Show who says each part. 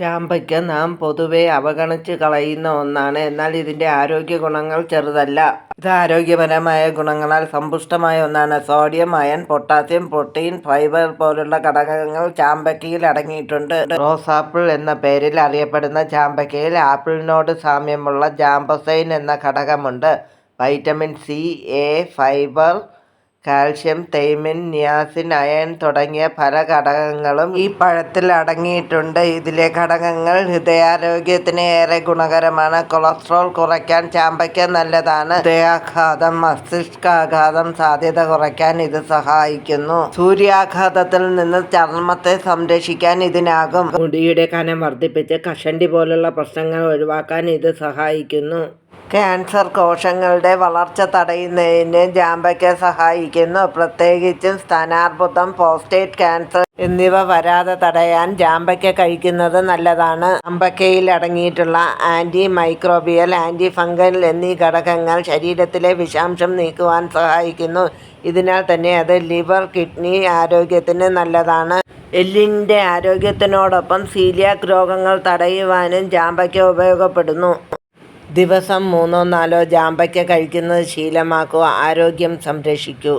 Speaker 1: ചാമ്പയ്ക്ക നാം പൊതുവെ അവഗണിച്ച് കളയുന്ന ഒന്നാണ്. എന്നാൽ ഇതിന്റെ ആരോഗ്യ ഗുണങ്ങൾ ചെറുതല്ല. ഇത് ആരോഗ്യപരമായ ഗുണങ്ങളാൽ സമ്പുഷ്ടമായ ഒന്നാണ്. Sodium, iron, potassium, protein, fibre പോലുള്ള ഘടകങ്ങൾ ചാമ്പയ്ക്കയിൽ അടങ്ങിയിട്ടുണ്ട്. റോസ് ആപ്പിൾ എന്ന പേരിൽ അറിയപ്പെടുന്ന ചാമ്പയ്ക്കയിൽ ആപ്പിളിനോട് സാമ്യമുള്ള ജാമ്പസൈൻ എന്ന ഘടകമുണ്ട്. Vitamin C, A, fibre, calcium, thiamine, niacin, iron തുടങ്ങിയ പല ഘടകങ്ങളും ഈ പഴത്തിൽ അടങ്ങിയിട്ടുണ്ട്. ഇതിലെ ഘടകങ്ങൾ ഹൃദയാരോഗ്യത്തിന് ഏറെ ഗുണകരമാണ്. കൊളസ്ട്രോൾ കുറയ്ക്കാൻ ചാമ്പയ്ക്ക നല്ലതാണ്. ഹൃദയാഘാതം, മസ്തിഷ്കാഘാതം സാധ്യത കുറയ്ക്കാൻ ഇത് സഹായിക്കുന്നു. സൂര്യാഘാതത്തിൽ നിന്ന് ചർമ്മത്തെ സംരക്ഷിക്കാൻ ഇതിനാകും. മുടിയുടെ കനം വർദ്ധിപ്പിച്ച് കഷണ്ടി പോലുള്ള പ്രശ്നങ്ങൾ ഒഴിവാക്കാൻ ഇത് സഹായിക്കുന്നു. കാൻസർ കോശങ്ങളുടെ വളർച്ച തടയുന്നതിന് ജാമ്പയ്ക്ക സഹായിക്കുന്നു. പ്രത്യേകിച്ചും സ്ഥാനാർബുദം പ്രോസ്റ്റേറ്റ് ക്യാൻസർ എന്നിവ വരാതെ തടയാൻ ജാമ്പയ്ക്ക കഴിക്കുന്നത് നല്ലതാണ്. ജാമ്പയ്ക്കയിൽ അടങ്ങിയിട്ടുള്ള ആന്റി മൈക്രോബിയൽ, ആന്റി ഫംഗൽ എന്നീ ഘടകങ്ങൾ ശരീരത്തിലെ വിഷാംശം നീക്കുവാൻ സഹായിക്കുന്നു. ഇതിനാൽ തന്നെ അത് ലിവർ, കിഡ്നി ആരോഗ്യത്തിന് നല്ലതാണ്. എല്ലിന്റെ ആരോഗ്യത്തിനോടൊപ്പം സീലിയാക് രോഗങ്ങൾ തടയുവാനും ജാമ്പയ്ക്ക ഉപയോഗപ്പെടുന്നു. ദിവസം മൂന്നോ നാലോ ജാമ്പയ്ക്ക കഴിക്കുന്നത് ശീലമാക്കുക ആരോഗ്യം സംരക്ഷിക്കൂ.